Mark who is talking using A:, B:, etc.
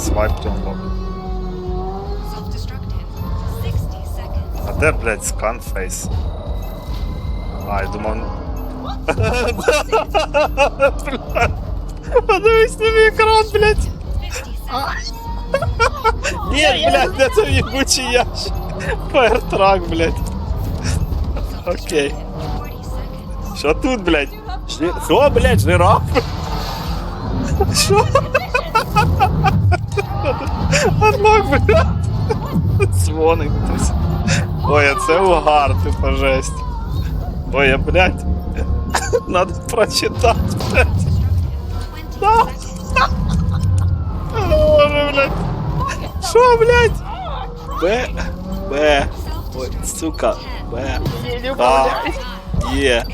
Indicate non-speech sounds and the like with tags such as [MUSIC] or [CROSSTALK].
A: Swipe to unlock.
B: Self-destructed. 60 seconds.
A: А де, блядь, сканфейс? А, я думав. [LAUGHS] Блядь. Подивись на мій екран, блядь.
B: 50 seconds. [LAUGHS]
A: Ні, блядь, де це єбучий ящик? Фаертрак, блядь. Окей.
B: 40 seconds.
A: Що тут, блядь? Жи... Що, блядь, жираф? [LAUGHS] Що? Дзвонить хтось. Ой, а це угар, типа жесть. Ой, я, блядь. Надо прочитати, блядь.
B: 20
A: Да. Боже, блядь. Що, блядь? Б. Б. Ой, сука. Б. А. Є.